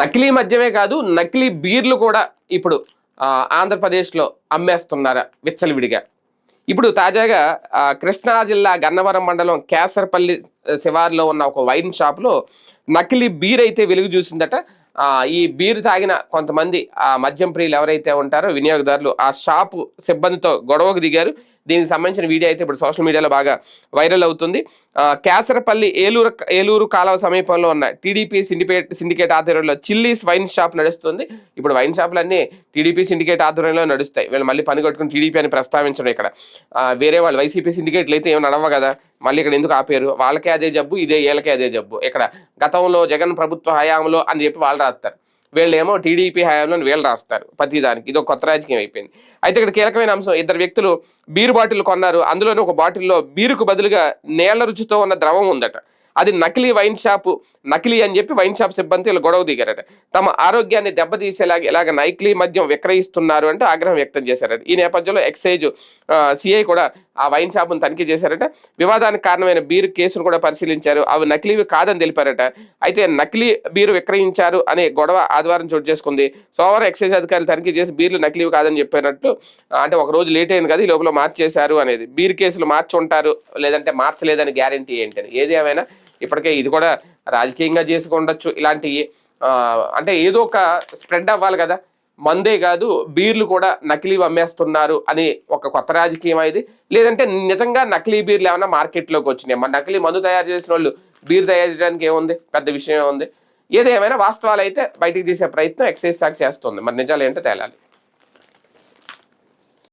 నకిలీ మద్యమే కాదు నకిలీ బీర్లు కూడా ఇప్పుడు ఆంధ్రప్రదేశ్లో అమ్మేస్తున్నారు విచ్చలవిడిగా. ఇప్పుడు తాజాగా కృష్ణా జిల్లా గన్నవరం మండలం కేసరపల్లి శివార్లో ఉన్న ఒక వైన్ షాప్లో నకిలీ బీర్ అయితే వెలుగు చూసిందట. ఈ బీర్ తాగిన కొంతమంది ఆ మద్యం ప్రియులు ఎవరైతే ఉంటారో వినియోగదారులు ఆ షాపు సిబ్బందితో గొడవకు దిగారు. దీనికి సంబంధించిన వీడియో అయితే ఇప్పుడు సోషల్ మీడియాలో బాగా వైరల్ అవుతుంది. కేసరపల్లి ఏలూరు ఏలూరు కాలువ సమీపంలో ఉన్న టీడీపీ సిండికేట్ సిండికేట్ ఆధ్వర్యంలో చిల్లీస్ వైన్ షాప్ నడుస్తుంది. ఇప్పుడు వైన్ షాపులన్నీ టీడీపీ సిండికేట్ ఆధ్వర్యంలో నడుస్తాయి. వీళ్ళు మళ్ళీ పని కొట్టుకుని టీడీపీ అని ప్రస్తావించడం ఇక్కడ. వేరే వాళ్ళు వైసీపీ సిండికేట్లు అయితే ఏమి నడవ కదా? మళ్ళీ ఇక్కడ ఎందుకు ఆపారు? వాళ్ళకే అదే జబ్బు ఇదే వీళ్ళకే అదే జబ్బు. ఇక్కడ గతంలో జగన్ ప్రభుత్వ హయాంలో అని చెప్పి వాళ్ళు రాస్తారు. వీళ్ళేమో టీడీపీ హయాంలో వీళ్ళు రాస్తారు ప్రతిదానికి ఇది ఒక కొత్త రాజకీయం అయిపోయింది. అయితే ఇక్కడ కీలకమైన అంశం ఇద్దరు వ్యక్తులు బీరు బాటిల్ కొన్నారు. అందులోనే ఒక బాటిల్లో బీరుకు బదులుగా నేల రుచితో ఉన్న ద్రవం ఉందట. అది నకిలీ వైన్ షాపు నకిలీ అని చెప్పి వైన్ షాప్ సిబ్బంది వీళ్ళు గొడవ దిగారట. తమ ఆరోగ్యాన్ని దెబ్బతీసేలాగా ఇలాగ నకిలీ మద్యం విక్రయిస్తున్నారు అంటే ఆగ్రహం వ్యక్తం చేశారట. ఈ నేపథ్యంలో ఎక్సైజ్ సిఐ కూడా ఆ వైన్ షాపును తనిఖీ చేశారట. వివాదానికి కారణమైన బీరు కేసును కూడా పరిశీలించారు. అవి నకిలీవి కాదని తెలిపారట. అయితే నకిలీ బీరు విక్రయించారు అనే గొడవ ఆదివారం చోటు చేసుకుంది. సోమవారం ఎక్సైజ్ అధికారులు తనిఖీ చేసి బీర్లు నకిలీవి కాదని చెప్పినట్టు అంటే ఒక రోజు లేట్ అయింది కదా ఈ లోపల మార్చేశారు అనేది. బీర్ కేసులు మార్చి ఉంటారు లేదంటే మార్చలేదని గ్యారంటీ ఏంటని. ఏది ఏమైనా ఇప్పటికే ఇది కూడా రాజకీయంగా చేసుకుండొచ్చు ఇలాంటివి అంటే ఏదో ఒక స్ప్రెడ్ అవ్వాలి కదా. మందే కాదు బీర్లు కూడా నకిలీ అమ్మేస్తున్నారు అని ఒక కొత్త రాజకీయం ఇది? లేదంటే నిజంగా నకిలీ బీర్లు ఏమైనా మార్కెట్లోకి వచ్చినాయి? మన నకిలీ మందు తయారు చేసిన వాళ్ళు బీర్ తయారు చేయడానికి ఏముంది? పెద్ద విషయం ఏముంది ఏదేమైనా వాస్తవాలు అయితే బయటికి తీసే ప్రయత్నం ఎక్సైజ్ శాఖ చేస్తుంది. మరి నిజాలు ఏంటో తేలాలి.